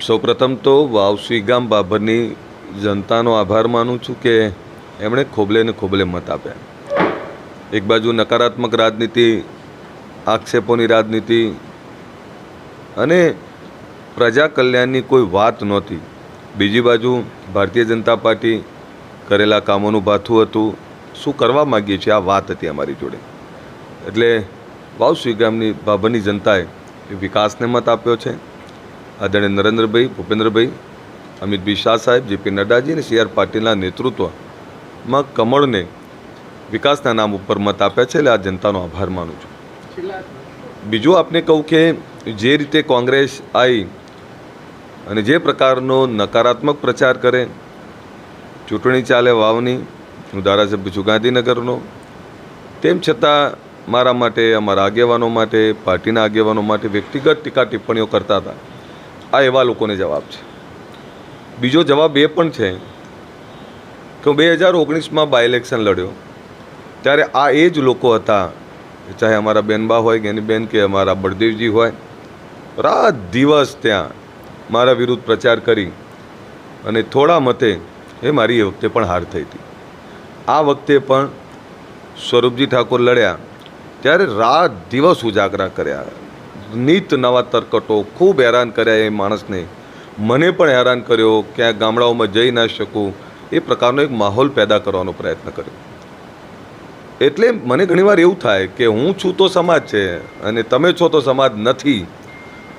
સૌપ્રથમ તો વાવસી ગામ બાભરની જનતાનો આભાર માનું છું કે એમણે ખોબલે ને ખોબલે મત આપ્યા. એક બાજુ નકારાત્મક રાજનીતિ, આક્ષેપોની રાજનીતિ અને પ્રજા કલ્યાણની કોઈ વાત નહોતી. બીજી બાજુ ભારતીય જનતા પાર્ટી કરેલા કામોનું ભાથું હતું. શું કરવા માગીએ છીએ? આ વાત હતી અમારી જોડે. એટલે વાવસી ગામની બાભરની જનતાએ વિકાસને મત આપ્યો છે. આદરણીય નરેન્દ્રભાઈ, ભૂપેન્દ્રભાઈ અમિતભાઈ શાહ સાહેબ, જેપી નડ્ડાજી અને સી આર પાટીલના નેતૃત્વમાં કમળને વિકાસના નામ ઉપર મત આપ્યા છે એટલે આ જનતાનો આભાર માનું છું. બીજું આપને કહું કે જે રીતે કોંગ્રેસ આવી અને જે પ્રકારનો નકારાત્મક પ્રચાર કરે, ચૂંટણી ચાલે વાવની, હું ધારાસભ્ય છું ગાંધીનગરનો, તેમ છતાં મારા માટે, અમારા આગેવાનો માટે, પાર્ટીના આગેવાનો માટે વ્યક્તિગત ટીકા ટિપ્પણીઓ કરતા હતા. આ એવા લોકોને જવાબ છે. બીજો જવાબ એ પણ છે કે હું બે હજાર ઓગણીસમાં બાય ઇલેક્શન લડ્યો. ત્યારે આ એ જ લોકો હતા, ચાહે અમારા બેનબા હોય, ગેનીબેન કે અમારા બળદેવજી હોય, રાત દિવસ ત્યાં મારા વિરુદ્ધ પ્રચાર કરી અને થોડા મતે એ મારી એ વખતે પણ હાર થઈ હતી. આ વખતે પણ સ્વરૂપજી ઠાકોર લડ્યા, ત્યારે રાત દિવસ ઉજાગરા કર્યા. નિત નવા તરકટો ખૂબ હેરાન કર્યા એ માણસને. મને પણ હેરાન કર્યો ક્યાંક ગામડાઓમાં જઈ ના શકું એ પ્રકારનો એક માહોલ પેદા કરવાનો પ્રયત્ન કર્યો. એટલે મને ઘણીવાર એવું થાય કે હું છું તો સમાજ છે અને તમે છો તો સમાજ નથી.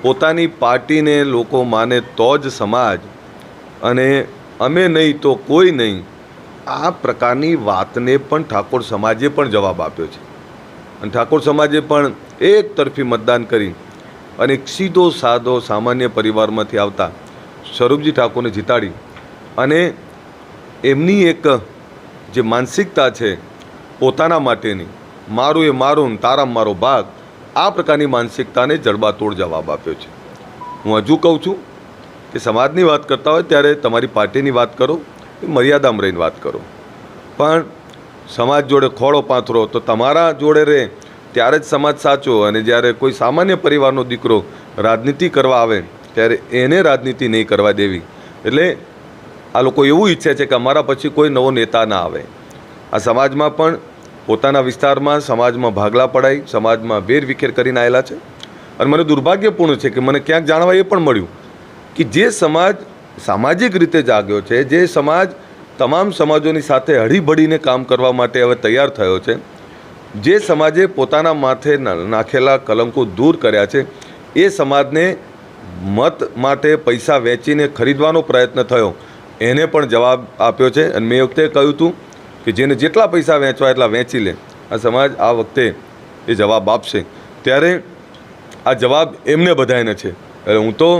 પોતાની પાર્ટીને લોકો માને તો જ સમાજ. અને અમે નહીં તો કોઈ નહીં. આ પ્રકારની વાતને પણ ઠાકોર સમાજે પણ જવાબ આપ્યો છે. અને ઠાકોર સમાજે પણ એક તરફી મતદાન કરી અને એક સીધો સાદો સામાન્ય પરિવારમાંથી આવતા સ્વરૂપજી ઠાકોરને જીતાડી. અને એમની એક જે માનસિકતા છે પોતાના માટેની, મારું એ મારું તારા મારો ભાગ આ પ્રકારની માનસિકતાને જડબાતોડ જવાબ આપ્યો છે. હું હજુ કહું છું કે સમાજની વાત કરતા હોય ત્યારે તમારી પાર્ટીની વાત કરો મર્યાદામાં રહીને વાત કરો. પણ સમાજ જોડે ખોળો પાથરો, તો તમારા જોડે રહે ત્યારે જ સમાજ સાચો. અને જ્યારે કોઈ સામાન્ય પરિવારનો દીકરો રાજનીતિ કરવા આવે, ત્યારે એને રાજનીતિ નહીં કરવા દેવી. એટલે આ લોકો એવું ઈચ્છે છે કે અમારા પછી કોઈ નવો નેતા ના આવે. આ સમાજમાં પણ પોતાના વિસ્તારમાં સમાજમાં ભાગલા પડાઈ, સમાજમાં વેરવિખેર કરીને આવેલા છે. અને મને દુર્ભાગ્યપૂર્ણ છે કે મને ક્યાંક જાણવા એ પણ મળ્યું કે જે સમાજ સામાજિક રીતે જાગ્યો છે, જે સમાજ તમામ સમાજોની સાથે હળીભળીને કામ કરવા માટે હવે તૈયાર થયો છે. જે સમાજે પોતાના માથે નાખેલા કલંકો દૂર કર્યા છે, એ સમાજને મત માટે પૈસા વેચીને ખરીદવાનો પ્રયત્ન થયો. એને પણ જવાબ આપ્યો છે અને મેં વખતે કહ્યું હતું કે જેને જેટલા પૈસા વેચવા એટલા વેચી લે. આ સમાજ આ વખતે એ જવાબ આપશે. ત્યારે આ જવાબ એમને બધાને છે. એટલે હું તો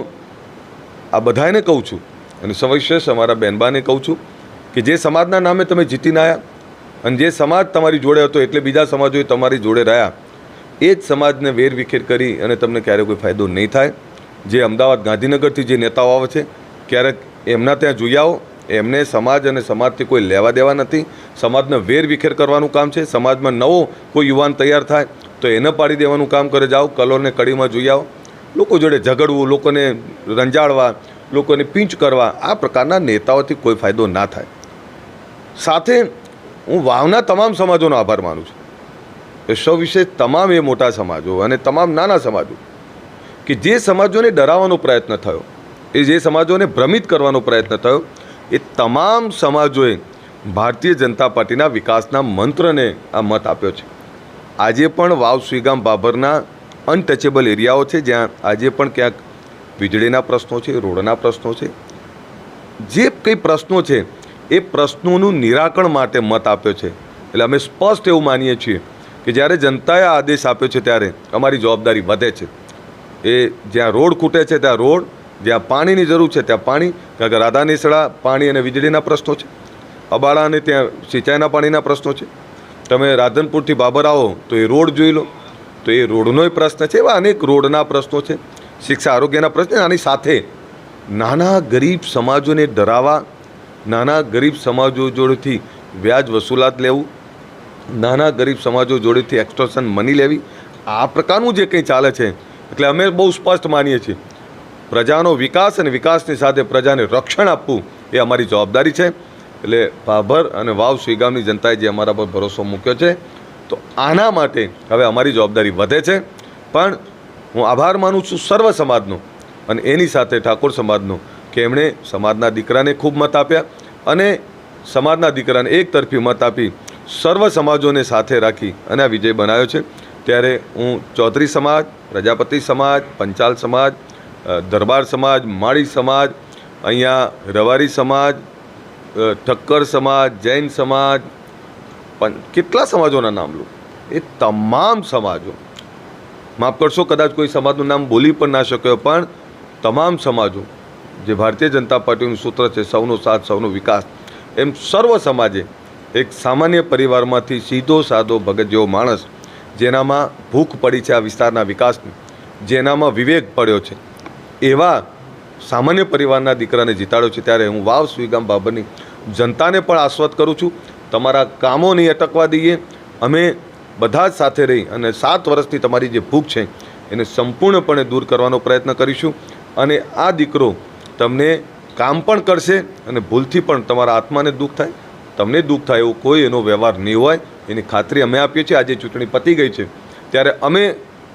આ બધાને કહું છું અને સવિશેષ અમારા બહેનબાને કહું છું કે જે સમાજના નામે તમે જીતીને આવ્યા અને જે સમાજ તમારી જોડે હતો એટલે બીજા સમાજોએ તમારી જોડે રહ્યા, એ જ સમાજને વેરવિખેર કરી અને તમને ક્યારેય કોઈ ફાયદો નહીં થાય. જે અમદાવાદ ગાંધીનગરથી જે નેતાઓ આવે છે, ક્યારેક એમના ત્યાં જોઈ આવો, એમને સમાજ અને સમાજથી કોઈ લેવા દેવા નથી. સમાજને વેરવિખેર કરવાનું કામ છે. સમાજમાં નવો કોઈ યુવાન તૈયાર થાય, તો એને પાડી દેવાનું કામ કરે. જાઓ કલોને કડીમાં જોઈ આવો. લોકો જોડે ઝઘડવું, લોકોને રંજાડવા, લોકોને પીંચ કરવા, આ પ્રકારના નેતાઓથી કોઈ ફાયદો ના થાય. સાથે હું વાવના તમામ સમાજોનો આભાર માનું છું. એ સૌ વિશે તમામ એ મોટા સમાજો અને તમામ નાના સમાજો કે જે સમાજોને ડરાવવાનો પ્રયત્ન થયો, એ જે સમાજોને ભ્રમિત કરવાનો પ્રયત્ન થયો, એ તમામ સમાજોએ ભારતીય જનતા પાર્ટીના વિકાસના મંત્રને આ મત આપ્યો છે. આજે પણ વાવ સુઈગામ બાબરના અનટચેબલ એરિયાઓ છે, જ્યાં આજે પણ ક્યાંક વીજળીના પ્રશ્નો છે, રોડના પ્રશ્નો છે. જે કંઈ પ્રશ્નો છે એ પ્રશ્નોનું નિરાકરણ માટે મત આપ્યો છે. એટલે અમે સ્પષ્ટ એવું માનીએ છીએ કે જ્યારે જનતાએ આદેશ આપ્યો છે ત્યારે અમારી જવાબદારી વધે છે. એ જ્યાં રોડ ખૂટે છે ત્યાં રોડ, જ્યાં પાણીની જરૂર છે ત્યાં પાણી, કારણ કે રાધા નિસળા પાણી અને વીજળીના પ્રશ્નો છે. અબાળા અને ત્યાં સિંચાઈના પાણીના પ્રશ્નો છે. તમે રાધનપુરથી બાબર આવો તો એ રોડ જોઈ લો. તો એ રોડનોય પ્રશ્ન છે એવા અનેક રોડના પ્રશ્નો છે. શિક્ષા આરોગ્યના પ્રશ્ન. આની સાથે નાના ગરીબ સમાજોને ડરાવવા નાના ગરીબ સમાજો જોડેથી વ્યાજ વસૂલાત લેવું, નાના ગરીબ સમાજો જોડેથી એક્સટોર્શન મની લેવી, આ પ્રકારનું જે કંઈ ચાલે છે, એટલે અમે બહુ સ્પષ્ટ માનીએ છીએ. પ્રજાનો વિકાસ અને વિકાસની સાથે પ્રજાને રક્ષણ આપવું એ અમારી જવાબદારી છે. એટલે ભાભર અને વાવ સુઈગામની જનતાએ જે અમારા પર ભરોસો મૂક્યો છે, તો આના માટે હવે અમારી જવાબદારી વધે છે. પણ હું આભાર માનું છું સર્વ સમાજનો અને એની સાથે ઠાકોર સમાજનો. કે એમણે સમાજના દીકરાને ખૂબ મત આપ્યા અને સમાજના દીકરાને એક તરફી મત આપી, સર્વ સમાજોને સાથે રાખી અને આ વિજય બનાવ્યો છે. ત્યારે હું ચૌધરી સમાજ, પ્રજાપતિ સમાજ, પંચાલ સમાજ દરબાર સમાજ, માળી સમાજ, અહીંયા રવારી સમાજ ઠક્કર સમાજ, જૈન સમાજ પણ કેટલા સમાજોના નામ લો? એ તમામ સમાજો. માફ કરશો, કદાચ કોઈ સમાજનું નામ બોલી પણ ના શક્યો, પણ તમામ સમાજો જે ભારતીય જનતા પાર્ટીનું સૂત્ર છે, સૌનો સાથ, સૌનો વિકાસ. એમ સર્વ સમાજે એક સામાન્ય પરિવારમાંથી સીધો સાદો ભગત જેવો માણસ જેનામાં ભૂખ પડી છે આ વિસ્તારના વિકાસની, જેનામાં વિવેક પડ્યો છે. એવા સામાન્ય પરિવારના દીકરાને જીતાડ્યો છે ત્યારે હું વાવ સુઈગામ બાબરની જનતાને પણ આશ્વત કરું છું. તમારા કામો નહીં અટકવા દઈએ. અમે બધા જ સાથે રહી અને સાત વર્ષથી તમારી જે ભૂખ છે, એને સંપૂર્ણપણે દૂર કરવાનો પ્રયત્ન કરીશું. અને આ દીકરો તમને કામ પણ કરશે અને ભૂલથી પણ તમારા આત્માને દુઃખ થાય. તમને દુઃખ થાય એવો કોઈ એનો વ્યવહાર નહીં હોય. એની ખાતરી અમે આપીએ છીએ. આજે ચૂંટણી પતી ગઈ છે. ત્યારે અમે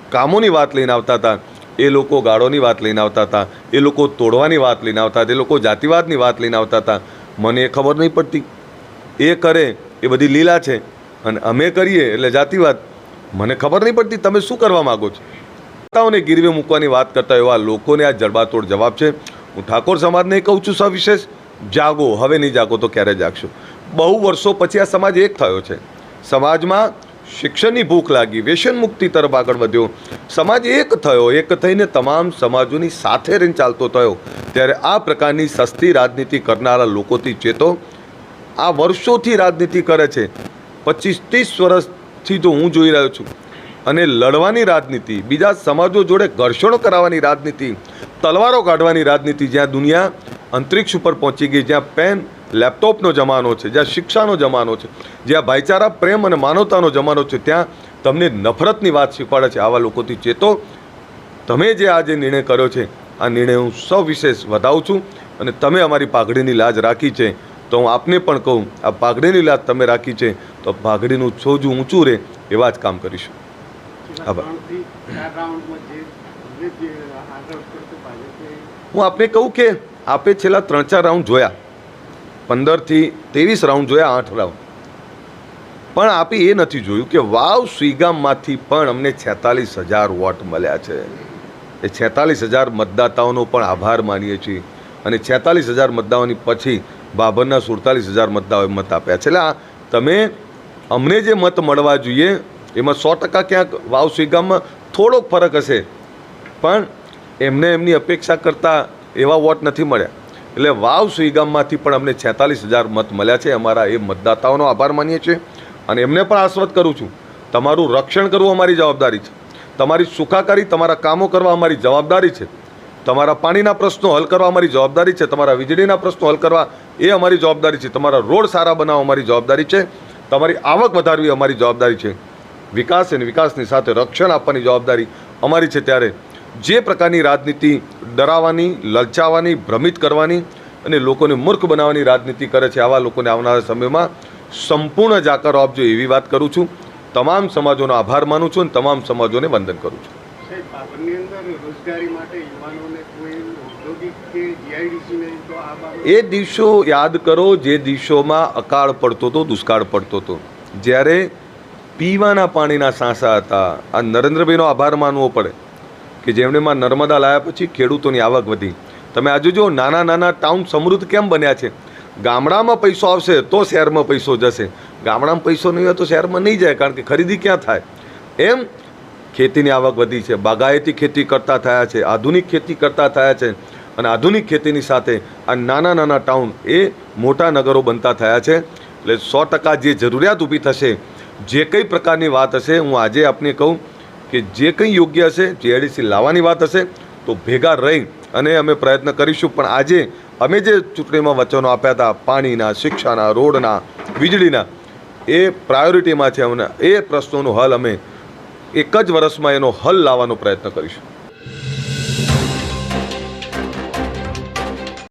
કામોની વાત લઈને આવતા હતા. એ લોકો ગાળોની વાત લઈને આવતા હતા. એ લોકો તોડવાની વાત લઈને આવતા હતા. એ લોકો જાતિવાદની વાત લઈને આવતા હતા. મને એ ખબર નહીં પડતી. એ કરે, એ બધી લીલા છે. અને અમે કરીએ એટલે જાતિવાદ. મને ખબર નહીં પડતી તમે શું કરવા માગો છો? માતાઓને ગીરવે મૂકવાની વાત કરતા એવા લોકોને આ જડબાતોડ જવાબ છે. હું ઠાકોર સમાજને કહું છું સવિશેષ જાગો, હવે નહીં જાગો તો ક્યારે જાગશો? બહુ વર્ષો પછી આ સમાજ એક થયો છે. સમાજમાં શિક્ષણની ભૂખ લાગી, વ્યસન મુક્તિ તરફ આગળ વધ્યો. સમાજ એક થયો, એક થઈને તમામ સમાજોની સાથે રહીને ચાલતો થયો. ત્યારે આ પ્રકારની સસ્તી રાજનીતિ કરનારા લોકોથી ચેતો આ વર્ષોથી રાજનીતિ કરે છે. પચીસ ત્રીસ વર્ષથી તો હું જોઈ રહ્યો છું. અને લડવાની રાજનીતિ, બીજા સમાજો જોડે ઘર્ષણો કરાવવાની રાજનીતિ, તલવારો કાઢવાની રાજનીતિ જ્યાં દુનિયા અંતરિક્ષ ઉપર પહોંચી ગઈ, જ્યાં પેન લેપટોપનો જમાનો છે, જ્યાં શિક્ષાનો જમાનો છે, જ્યાં ભાઈચારા, પ્રેમ અને માનવતાનો જમાનો છે, ત્યાં તમને નફરતની વાત શીખવાડે છે આવા લોકોથી. ચેતો તમે જે આ જે નિર્ણય કર્યો છે, આ નિર્ણય હું સવિશેષ વધાવું છું અને તમે અમારી પાઘડીની લાજ રાખી છે. તો હું આપને પણ કહું, આ પાઘડીની લાજ તમે રાખી છે, તો પાઘડીનું છોજું ઊંચું રહે એવા જ કામ કરીશું. હું આપને કહું કે આપે છેલ્લા ત્રણ ચાર રાઉન્ડ જોયા. પંદરથી ત્રેવીસ રાઉન્ડ જોયા આઠ રાઉન્ડ. પણ આપે એ નથી જોયું કે વાવ સ્વીગામમાંથી પણ અમને છેતાલીસ હજાર વોટ મળ્યા છે. એ છેતાલીસ હજાર મતદાતાઓનો પણ આભાર માનીએ છીએ. અને છેતાલીસ હજાર મતદાઓની પછી બાબરના સુડતાલીસ હજાર મતદારોએ મત આપ્યા છે. એટલે આ તમે અમને જે મત મળવા જોઈએ એમાં સો ટકા ક્યાંક વાવ સ્વીગામમાં થોડોક ફરક હશે. પણ એમને એમની અપેક્ષા કરતાં એવા વોટ નથી મળ્યા. એટલે વાવ સ્વીગામમાંથી પણ અમને છેતાલીસ હજાર મત મળ્યા છે. અમારા એ મતદાતાઓનો આભાર માનીએ છીએ. અને એમને પણ આશ્વત કરું છું. તમારું રક્ષણ કરવું અમારી જવાબદારી છે. તમારી સુખાકારી, તમારા કામો કરવા અમારી જવાબદારી છે. તમારા પાણીના પ્રશ્નો હલ કરવા અમારી જવાબદારી છે. તમારા વીજળીના પ્રશ્નો હલ કરવા એ અમારી જવાબદારી છે. તમારા રોડ સારા બનાવવા અમારી જવાબદારી છે. તમારી આવક વધારવી અમારી જવાબદારી છે. વિકાસ અને વિકાસની સાથે રક્ષણ આપવાની જવાબદારી અમારી છે ત્યારે જે પ્રકારની રાજનીતિ ડરાવવાની લલચાવવાની ભ્રમિત કરવાની અને લોકોને મૂર્ખ બનાવવાની રાજનીતિ કરે છે આવા લોકોને આવનારા સમયમાં સંપૂર્ણ જાકારો આપજો એવી વાત કરું છું. તમામ સમાજોનો આભાર માનું છું અને તમામ સમાજોને વંદન કરું છું. એ દિવસો યાદ કરો જે દિવસોમાં અકાળ પડતો હતો દુષ્કાળ પડતો હતો. જ્યારે પીવાના પાણીના સાંસા હતા. આ નરેન્દ્રભાઈનો આભાર માનવો પડે કે જેમણે માં નર્મદા લાયા પછી ખેડૂતોની આવક વધી. તમે આજે જો નાના નાના ટાઉન સમૃદ્ધ કેમ બન્યા છે? ગામડામાં પૈસો આવશે તો શહેરમાં પૈસો જશે. ગામડામાં પૈસો નહીં હોય તો શહેરમાં નહીં જાય કારણ કે ખરીદી ક્યાં થાય? એમ ખેતીની આવક વધી છે. બાગાયતી ખેતી કરતા થયા છે. આધુનિક ખેતી કરતા થયા છે. અને આધુનિક ખેતીની સાથે આ નાના નાના ટાઉન એ મોટા નગરો બનતા થયા છે. એટલે સો ટકા જે જરૂરિયાત ઊભી થશે જે કંઈ પ્રકારની વાત હશે, હું આજે આપને કહું કે જે કંઈ યોગ્ય હશે જીઆઈડીસી લાવવાની વાત હશે, તો ભેગા રહી અને અમે પ્રયત્ન કરીશું. પણ આજે અમે જે ચૂંટણીમાં વચનો આપ્યા હતા, પાણીના, શિક્ષાના, રોડના, વીજળીના, એ પ્રાયોરિટીમાં છે અમને, એ પ્રશ્નોનો હલ અમે એક જ વર્ષમાં એનો હલ લાવવાનો પ્રયત્ન કરીશું.